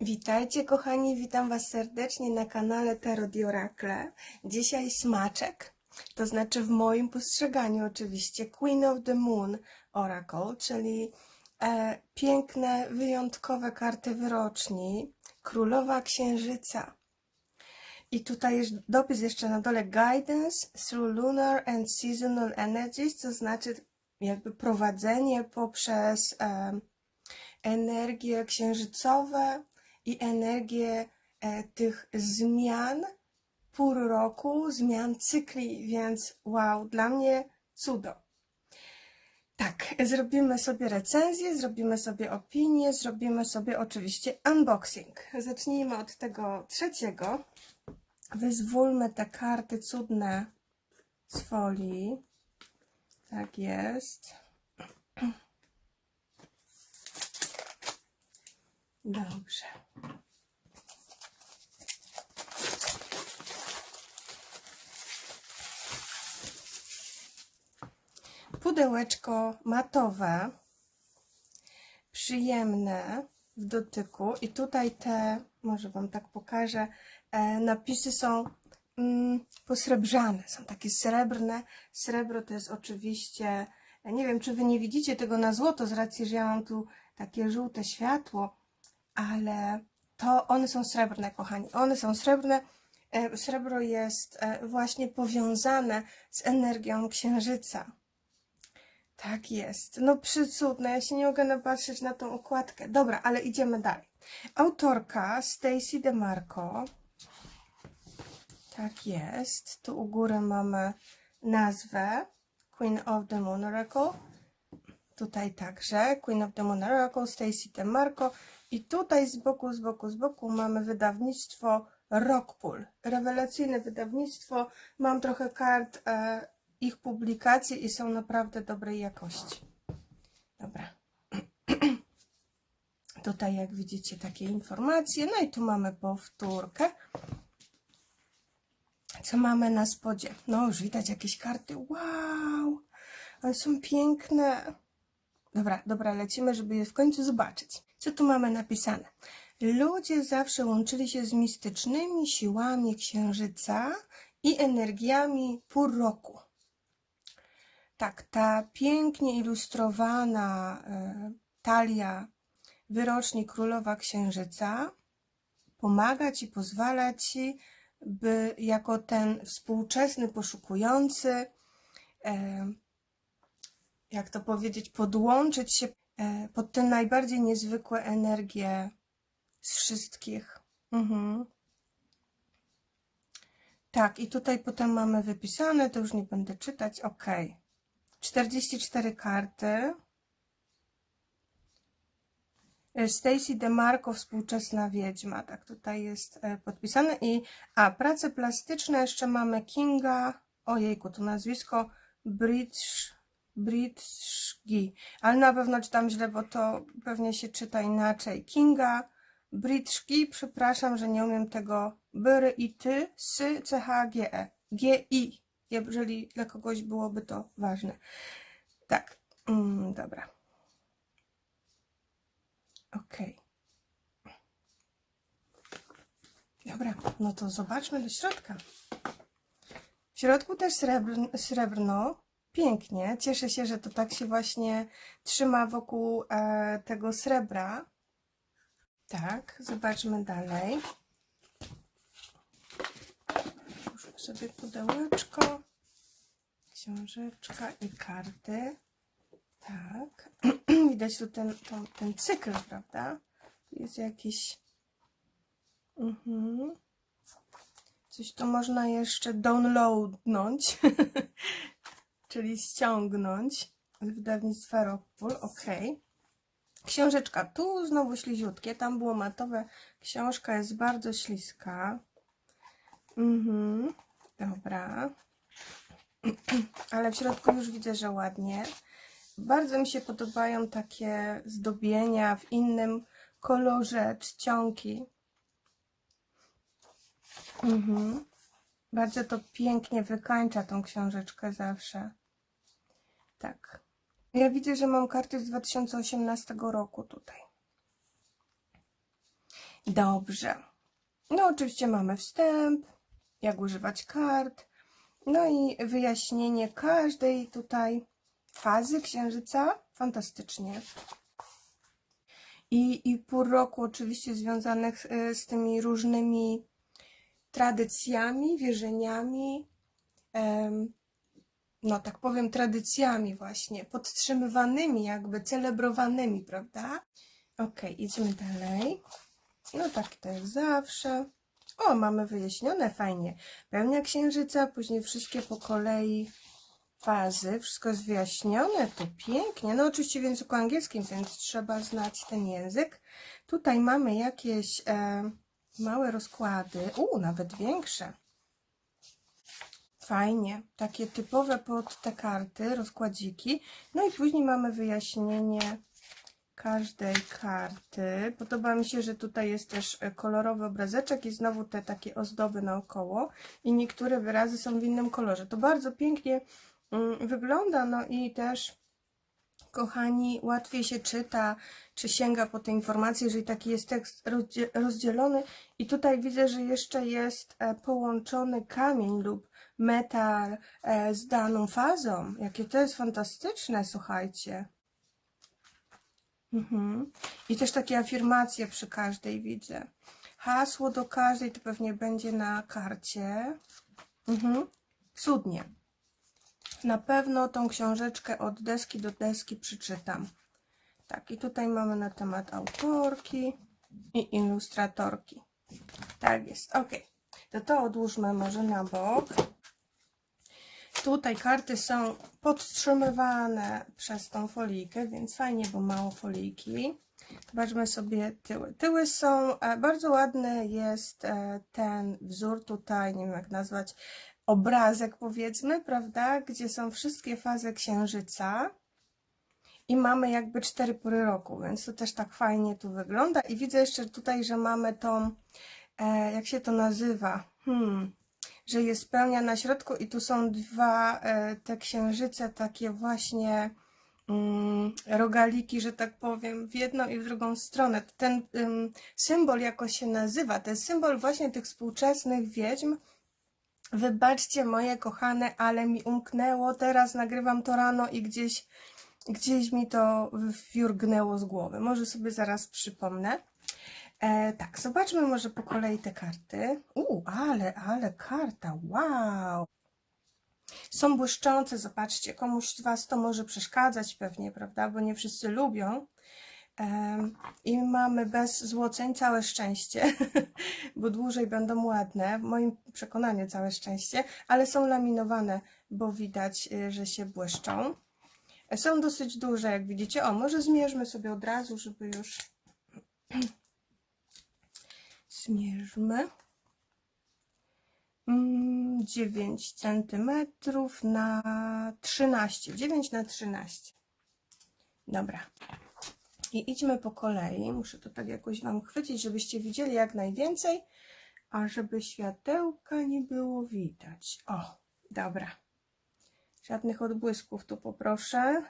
Witajcie kochani, witam Was serdecznie na kanale Tarot i Oracle. Dzisiaj smaczek, to znaczy w moim postrzeganiu oczywiście Queen of the Moon Oracle, czyli e, piękne, wyjątkowe karty wyroczni, Królowa Księżyca. I tutaj jest dopis jeszcze na dole Guidance through Lunar and Seasonal Energies, to znaczy jakby prowadzenie poprzez e, energie księżycowe i energię e, tych zmian pór roku, zmian cykli, więc wow, dla mnie cudo. Tak, zrobimy sobie recenzję, zrobimy sobie opinię, zrobimy sobie oczywiście unboxing. Zacznijmy od tego trzeciego. Wyzwólmy te karty cudne z folii. Tak jest. Dobrze. Pudełeczko matowe, przyjemne w dotyku i tutaj te, może Wam tak pokażę, e, napisy są mm, posrebrzane, są takie srebrne. Srebro to jest oczywiście, nie wiem, czy Wy nie widzicie tego na złoto z racji, że ja mam tu takie żółte światło, ale to one są srebrne, kochani. One są srebrne. E, Srebro jest e, właśnie powiązane z energią księżyca. Tak jest. No przycudne, ja się nie mogę napatrzeć na tą okładkę. Dobra, ale idziemy dalej. Autorka Stacy DeMarco. Tak jest. Tu u góry mamy nazwę Queen of the Moon Oracle. Tutaj także Queen of the Moon Oracle, Stacy DeMarco. I tutaj z boku, z boku, z boku mamy wydawnictwo Rockpool. Rewelacyjne wydawnictwo. Mam trochę kart e, ich publikacji i są naprawdę dobrej jakości. Dobra. Tutaj jak widzicie takie informacje. No i tu mamy powtórkę. Co mamy na spodzie? No już widać jakieś karty. Wow! One są piękne. Dobra, dobra, lecimy, żeby je w końcu zobaczyć. Co tu mamy napisane? Ludzie zawsze łączyli się z mistycznymi siłami księżyca i energiami pór roku. Tak, ta pięknie ilustrowana e, talia wyroczni Królowa Księżyca pomaga Ci, pozwala Ci, by jako ten współczesny poszukujący e, jak to powiedzieć, podłączyć się e, pod te najbardziej niezwykłe energie z wszystkich. Mhm. Tak, i tutaj potem mamy wypisane, to już nie będę czytać. Ok. 44 karty. E, Stacy DeMarco, współczesna wiedźma. Tak, tutaj jest e, podpisane. I, a, prace plastyczne jeszcze mamy Kinga, ojejku, to nazwisko, Bridge, Bridżgi, ale na pewno czytam źle, bo to pewnie się czyta inaczej. Kinga Bridżgi, przepraszam, że nie umiem tego. Byry i ty, sy, c, h, g, e. G, i. Jeżeli dla kogoś byłoby to ważne. Tak, mm, dobra. Okej. Dobra, no to zobaczmy do środka. W środku też srebrno pięknie. Cieszę się, że to tak się właśnie trzyma wokół e, tego srebra. Tak, zobaczmy dalej. Sobie pudełeczko, książeczka i karty. Tak, widać tu ten, ten, ten cykl, prawda? Tu jest jakiś... Mhm. Coś tu można jeszcze downloadnąć. czyli ściągnąć z wydawnictwa Rockpool, ok. Książeczka tu znowu śliziutkie, tam było matowe. Książka jest bardzo śliska. Mhm, dobra. Ale w środku już widzę, że ładnie. Bardzo mi się podobają takie zdobienia w innym kolorze czcionki. Mhm. Bardzo to pięknie wykańcza tą książeczkę zawsze. Tak. Ja widzę, że mam karty z 2018 roku tutaj. Dobrze. No, oczywiście mamy wstęp, jak używać kart, no i wyjaśnienie każdej tutaj fazy księżyca. Fantastycznie. I, i pół roku oczywiście związanych e, z tymi różnymi tradycjami, wierzeniami, no tak powiem, tradycjami właśnie, podtrzymywanymi, jakby celebrowanymi, prawda? Okej, idziemy dalej. No tak to jak zawsze. O, mamy wyjaśnione, fajnie. Pełnia księżyca, później wszystkie po kolei fazy, wszystko jest wyjaśnione, to pięknie. No oczywiście w języku angielskim, więc trzeba znać ten język. Tutaj mamy jakieś e, małe rozkłady, u, nawet większe. Fajnie, takie typowe pod te karty, rozkładziki. No i później mamy wyjaśnienie każdej karty. Podoba mi się, że tutaj jest też e, kolorowy obrazeczek i znowu te takie ozdoby naokoło i niektóre wyrazy są w innym kolorze. To bardzo pięknie mm, wygląda, no i też kochani, łatwiej się czyta, czy sięga po te informacje, jeżeli taki jest tekst rozdzie- rozdzielony. I tutaj widzę, że jeszcze jest e, połączony kamień lub metal e, z daną fazą. Jakie to jest fantastyczne, słuchajcie. Mhm. I też takie afirmacje przy każdej widzę. Hasło do każdej to pewnie będzie na karcie. Mhm. Cudnie. Na pewno tą książeczkę od deski do deski przeczytam. Tak, i tutaj mamy na temat autorki i ilustratorki. Tak jest, ok. To to odłóżmy może na bok. Tutaj karty są podtrzymywane przez tą folijkę, więc fajnie, bo mało folijki. Zobaczmy sobie tyły. Tyły są, e, bardzo ładny jest e, ten wzór tutaj, nie wiem jak nazwać, obrazek powiedzmy, prawda, gdzie są wszystkie fazy księżyca i mamy jakby cztery pory roku, więc to też tak fajnie tu wygląda i widzę jeszcze tutaj, że mamy tą, e, jak się to nazywa, hmm, że jest pełnia na środku i tu są dwa e, te księżyce takie właśnie mm, rogaliki, że tak powiem, w jedną i w drugą stronę. Ten ym, symbol jakoś się nazywa, to jest symbol właśnie tych współczesnych wiedźm. Wybaczcie moje kochane, ale mi umknęło, teraz nagrywam to rano i gdzieś, gdzieś mi to wjurgnęło z głowy. Może sobie zaraz przypomnę. E, tak, zobaczmy może po kolei te karty. U, ale, ale karta, wow! Są błyszczące, zobaczcie, komuś z Was to może przeszkadzać pewnie, prawda, bo nie wszyscy lubią. Em, I mamy bez złoceń całe szczęście, bo dłużej będą ładne, w moim przekonaniu całe szczęście, ale są laminowane, bo widać, y, że się błyszczą. E, Są dosyć duże, jak widzicie. O, może zmierzmy sobie od razu, żeby już zmierzmy. Mm, 9 centymetrów na 13. 9 na 13. Dobra. I idźmy po kolei. Muszę to tak jakoś Wam chwycić, żebyście widzieli jak najwięcej, a żeby światełka nie było widać. O, dobra. Żadnych odbłysków tu poproszę.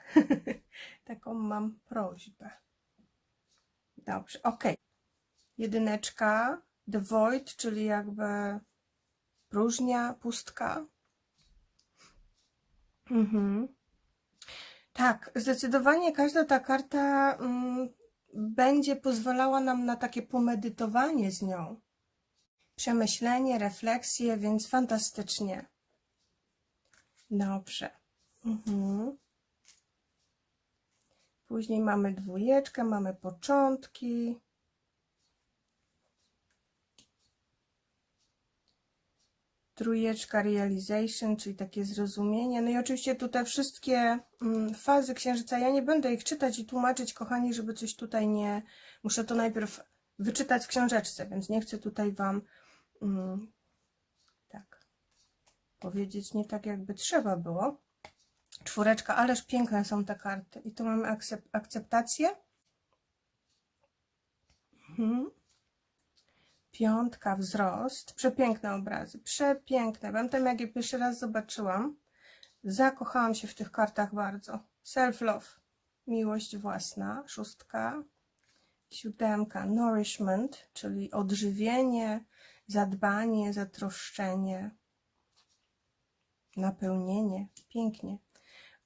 Taką mam prośbę. Dobrze, ok. Jedyneczka, the void, czyli jakby próżnia, pustka. Mhm. Tak, zdecydowanie każda ta karta mm, będzie pozwalała nam na takie pomedytowanie z nią. Przemyślenie, refleksję, więc fantastycznie. Dobrze. Mhm. Później mamy dwójeczkę, mamy początki. Trójeczka realization, czyli takie zrozumienie. No i oczywiście tutaj wszystkie mm, fazy księżyca, ja nie będę ich czytać i tłumaczyć, kochani, żeby coś tutaj nie... Muszę to najpierw wyczytać w książeczce, więc nie chcę tutaj Wam mm, tak powiedzieć nie tak, jakby trzeba było. Czwóreczka, ależ piękne są te karty. I tu mamy akcep akceptację. Mhm. Piątka, wzrost. Przepiękne obrazy. Przepiękne. Pamiętam, jak je pierwszy raz zobaczyłam. Zakochałam się w tych kartach bardzo. Self-love. Miłość własna. Szóstka. Siódemka, nourishment, czyli odżywienie, zadbanie, zatroszczenie, napełnienie. Pięknie.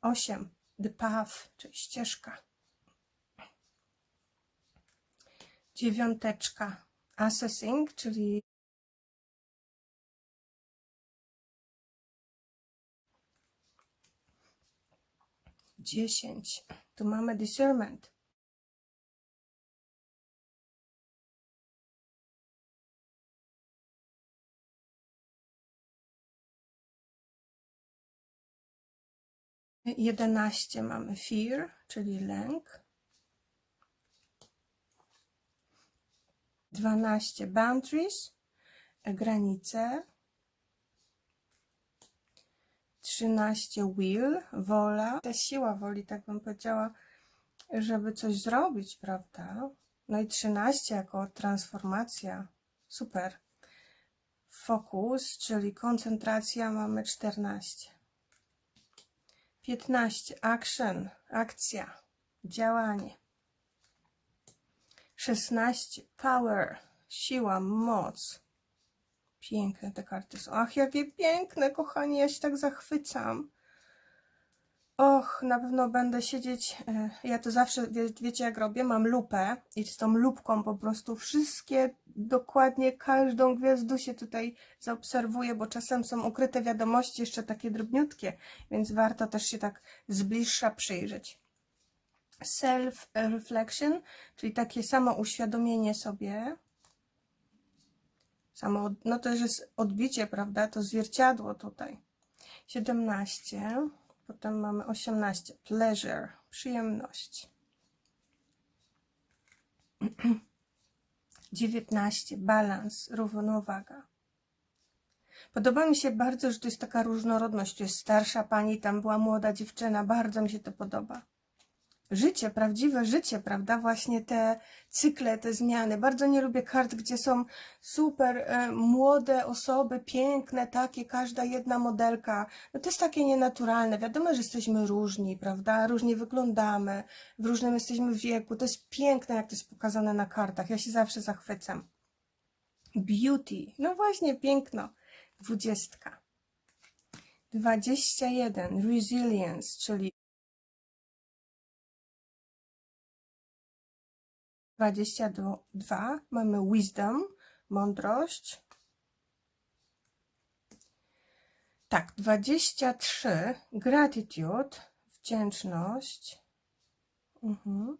Osiem, the path, czyli ścieżka. Dziewiąteczka, assessing, czyli dziesięć. Tu mamy discernment. Jedenaście mamy fear, czyli lęk. Dwanaście boundaries, granice. Trzynaście will, wola. Ta siła woli, tak bym powiedziała, żeby coś zrobić, prawda? No i trzynaście jako transformacja. Super. Fokus, czyli koncentracja, mamy czternaście. 15. Action, akcja, działanie. 16. Power, siła, moc. Piękne te karty są. Ach, jakie piękne, kochani, ja się tak zachwycam. Och, na pewno będę siedzieć. e, Ja to zawsze, wie, wiecie jak robię? Mam lupę i z tą lupką po prostu wszystkie, dokładnie każdą gwiazdusię tutaj zaobserwuję, bo czasem są ukryte wiadomości jeszcze takie drobniutkie, więc warto też się tak z bliższa przyjrzeć. Self-reflection, czyli takie samo uświadomienie sobie. Samo, no to jest odbicie, prawda? To zwierciadło tutaj. 17. Potem mamy 18. Pleasure, przyjemność. 19. Balans, równowaga. Podoba mi się bardzo, że to jest taka różnorodność. Tu jest starsza pani, tam była młoda dziewczyna. Bardzo mi się to podoba. Życie, prawdziwe życie, prawda? Właśnie te cykle, te zmiany. Bardzo nie lubię kart, gdzie są super e, młode osoby, piękne, takie, każda jedna modelka. No to jest takie nienaturalne. Wiadomo, że jesteśmy różni, prawda? Różnie wyglądamy, w różnym jesteśmy wieku. To jest piękne, jak to jest pokazane na kartach. Ja się zawsze zachwycam. Beauty. No właśnie, piękno. Dwudziestka. Dwadzieścia jeden. Resilience, czyli 22 mamy wisdom, mądrość. Tak, 23 gratitude, wdzięczność. Mhm.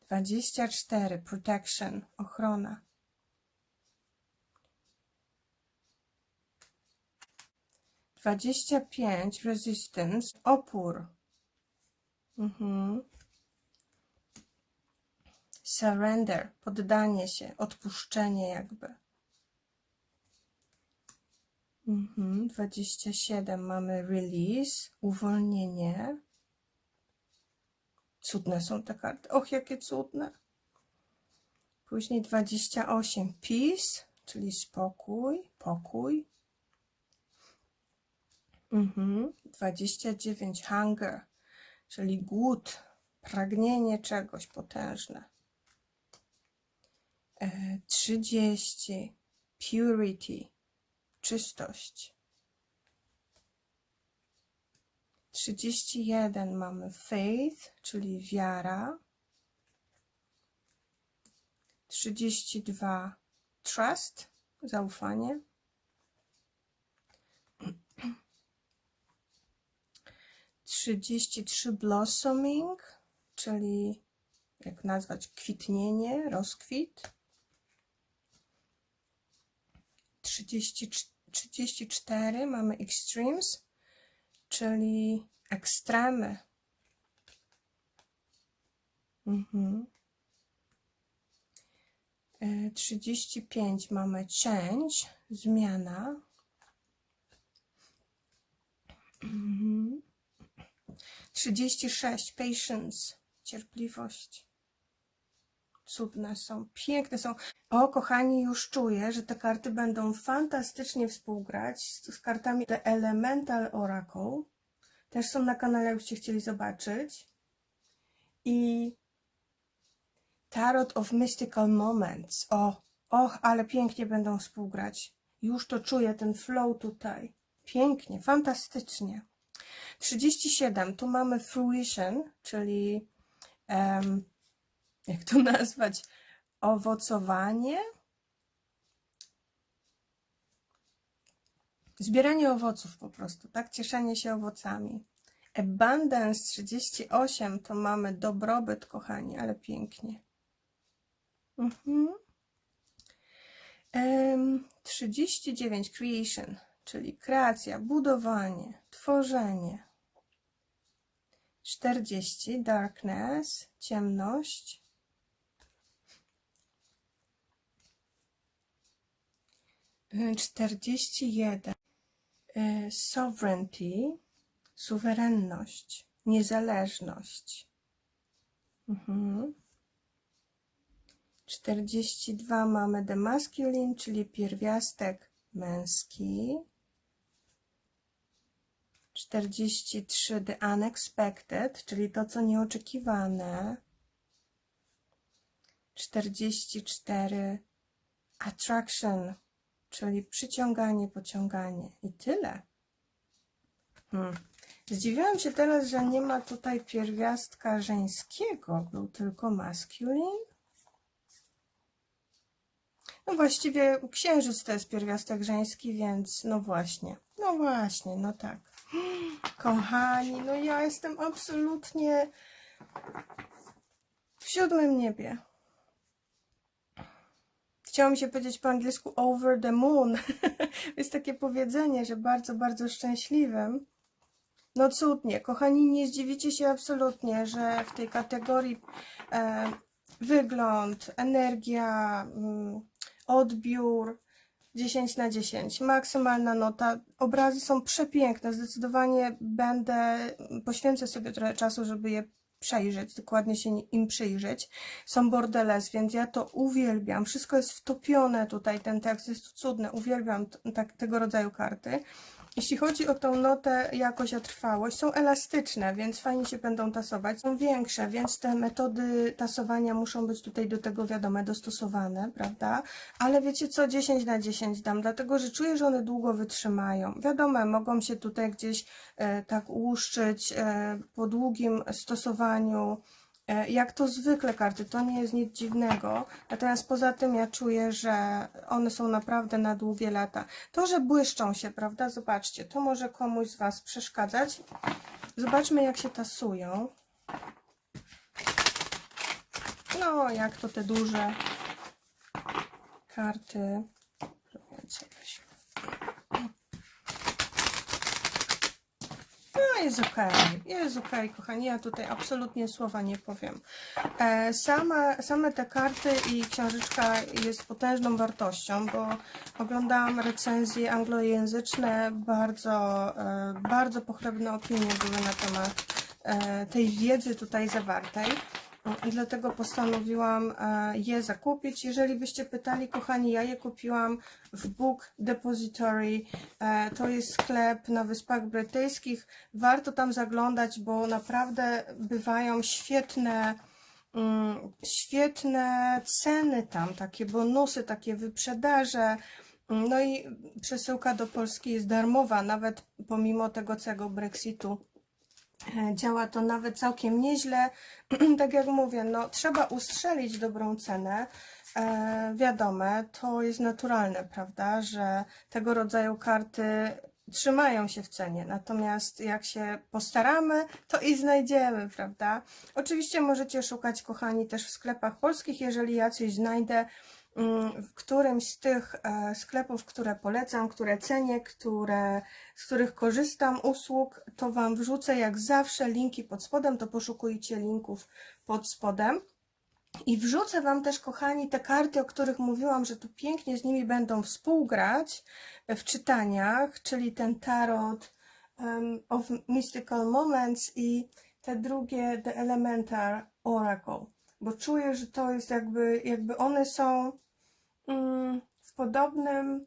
24 protection, ochrona. Dwadzieścia pięć resistance, opór. Mhm. Surrender, poddanie się, odpuszczenie jakby. Mhm, 27 mamy release, uwolnienie. Cudne są te karty. Och, jakie cudne. Później 28 peace, czyli spokój, pokój. Mhm, 29 hunger, czyli głód, pragnienie czegoś potężne. E, 30 purity, czystość. 31 mamy faith, czyli wiara. 32 trust, zaufanie. 33 blossoming, czyli jak nazwać kwitnienie, rozkwit. 30, 34 mamy extremes, czyli ekstremy. Mhm. E, 35 mamy change, zmiana. Mhm. 36 patience, cierpliwość. Cudne są, piękne są. O, kochani, już czuję, że te karty będą fantastycznie współgrać z, z kartami The Elemental Oracle. Też są na kanale, jakbyście chcieli zobaczyć. I Tarot of Mystical Moments. O, och, ale pięknie będą współgrać. Już to czuję, ten flow tutaj. Pięknie, fantastycznie. 37, tu mamy fruition, czyli em, jak to nazwać? Owocowanie? Zbieranie owoców po prostu, tak? Cieszenie się owocami. Abundance 38 to mamy dobrobyt, kochani, ale pięknie. Mhm. Em, 39 creation, czyli kreacja, budowanie, tworzenie. 40 darkness, ciemność. 41 y, sovereignty, suwerenność, niezależność. Mhm. 42 mamy the masculine, czyli pierwiastek męski. 43 the unexpected, czyli to, co nieoczekiwane. 44 attraction, czyli przyciąganie, pociąganie. I tyle. Hmm. Zdziwiłam się teraz, że nie ma tutaj pierwiastka żeńskiego, był tylko masculine. No właściwie księżyc to jest pierwiastek żeński, więc no właśnie. No właśnie, no tak. Kochani, no ja jestem absolutnie w siódmym niebie. Chciało mi się powiedzieć po angielsku over the moon. jest takie powiedzenie, że bardzo, bardzo szczęśliwym. No cudnie, kochani, nie zdziwicie się absolutnie, że w tej kategorii e, wygląd, energia, mm, odbiór 10 na 10, maksymalna nota. Obrazy są przepiękne, zdecydowanie będę, poświęcę sobie trochę czasu, żeby je przejrzeć, dokładnie się im przyjrzeć. Są bordeles, więc ja to uwielbiam. Wszystko jest wtopione tutaj, ten tekst jest cudny, uwielbiam tak, tego rodzaju karty. Jeśli chodzi o tą notę, jakość, a trwałość, są elastyczne, więc fajnie się będą tasować. Są większe, więc te metody tasowania muszą być tutaj do tego wiadome, dostosowane, prawda? Ale wiecie co, 10 na 10 dam, dlatego że czuję, że one długo wytrzymają. Wiadomo, mogą się tutaj gdzieś e, tak łuszczyć e, po długim stosowaniu. E, Jak to zwykle karty, to nie jest nic dziwnego. Natomiast poza tym ja czuję, że one są naprawdę na długie lata. To, że błyszczą się, prawda? Zobaczcie, to może komuś z Was przeszkadzać. Zobaczmy, jak się tasują. No, jak to te duże karty. Więcej weźmy. No, jest okej, jest okej, kochani. Ja tutaj absolutnie słowa nie powiem. E, Sama, same te karty i książeczka jest potężną wartością, bo oglądałam recenzje anglojęzyczne, bardzo, e, bardzo pochlebne opinie były na temat e, tej wiedzy tutaj zawartej. I Dlatego postanowiłam e, je zakupić. Jeżeli byście pytali, kochani, ja je kupiłam w Book Depository. E, To jest sklep na Wyspach Brytyjskich. Warto tam zaglądać, bo naprawdę bywają świetne, mm, świetne ceny tam, takie bonusy, takie wyprzedaże. No i przesyłka do Polski jest darmowa, nawet pomimo tego całego Brexitu. E, Działa to nawet całkiem nieźle. tak jak mówię, no, trzeba ustrzelić dobrą cenę. E, wiadome, to jest naturalne, prawda, że tego rodzaju karty trzymają się w cenie. Natomiast jak się postaramy, to i znajdziemy, prawda? Oczywiście możecie szukać, kochani, też w sklepach polskich, jeżeli ja coś znajdę w którymś z tych e, sklepów, które polecam, które cenię, które, z których korzystam, usług, to Wam wrzucę jak zawsze linki pod spodem, to poszukujcie linków pod spodem. I wrzucę Wam też, kochani, te karty, o których mówiłam, że tu pięknie z nimi będą współgrać w czytaniach, czyli ten Tarot um, of Mystical Moments i te drugie The Elemental Oracle, bo czuję, że to jest jakby, jakby one są mm, w podobnym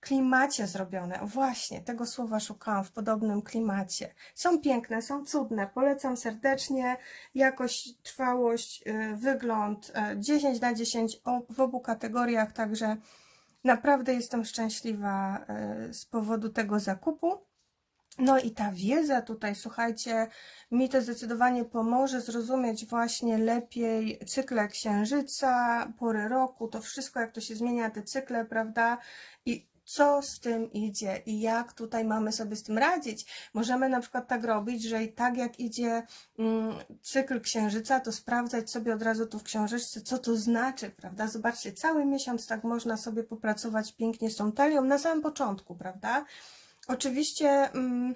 klimacie zrobione. Właśnie, tego słowa szukałam w podobnym klimacie. Są piękne, są cudne. Polecam serdecznie. Jakość, trwałość, y, wygląd y, 10 na 10 o- w obu kategoriach, także naprawdę jestem szczęśliwa y, z powodu tego zakupu. No i ta wiedza tutaj, słuchajcie, mi to zdecydowanie pomoże zrozumieć właśnie lepiej cykle księżyca, pory roku, to wszystko, jak to się zmienia, te cykle, prawda? I co z tym idzie i jak tutaj mamy sobie z tym radzić. Możemy na przykład tak robić, że i tak jak idzie mm, cykl księżyca, to sprawdzać sobie od razu tu w książeczce, co to znaczy, prawda? Zobaczcie, cały miesiąc tak można sobie popracować pięknie z tą talią na samym początku, prawda? Oczywiście, mm,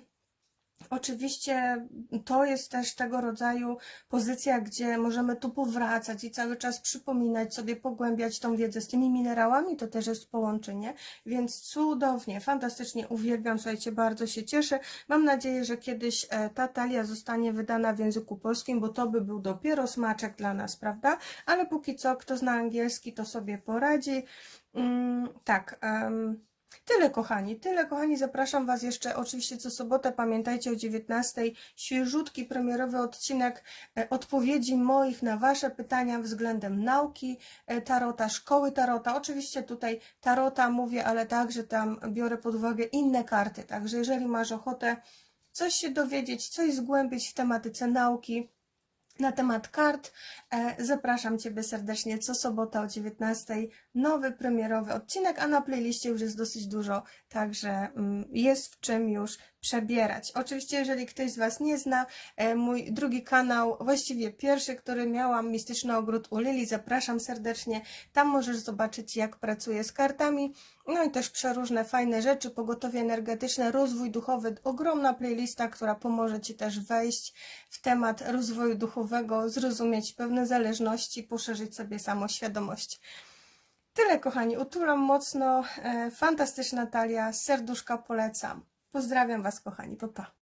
oczywiście to jest też tego rodzaju pozycja, gdzie możemy tu powracać i cały czas przypominać sobie, pogłębiać tą wiedzę z tymi minerałami, to też jest połączenie, więc cudownie, fantastycznie uwielbiam, słuchajcie, bardzo się cieszę. Mam nadzieję, że kiedyś e, ta talia zostanie wydana w języku polskim, bo to by był dopiero smaczek dla nas, prawda? Ale póki co, kto zna angielski, to sobie poradzi. Mm, tak, em, Tyle kochani, tyle kochani, zapraszam Was jeszcze oczywiście co sobotę, pamiętajcie o 19, świeżutki premierowy odcinek e, odpowiedzi moich na Wasze pytania względem nauki e, Tarota, szkoły Tarota. Oczywiście tutaj Tarota mówię, ale także tam biorę pod uwagę inne karty, także jeżeli masz ochotę coś się dowiedzieć, coś zgłębić w tematyce nauki, na temat kart. E, zapraszam Ciebie serdecznie co sobota o 19. Nowy premierowy odcinek, a na playliście już jest dosyć dużo, także mm, jest w czym już przebierać. Oczywiście, jeżeli ktoś z Was nie zna, e, mój drugi kanał, właściwie pierwszy, który miałam, Mistyczny Ogród u Lili, zapraszam serdecznie. Tam możesz zobaczyć, jak pracuję z kartami, no i też przeróżne fajne rzeczy, pogotowie energetyczne, rozwój duchowy, ogromna playlista, która pomoże Ci też wejść w temat rozwoju duchowego, zrozumieć pewne zależności, poszerzyć sobie samoświadomość. Tyle, kochani, utulam mocno, e, fantastyczna talia, serduszka polecam. Pozdrawiam Was, kochani, pa pa.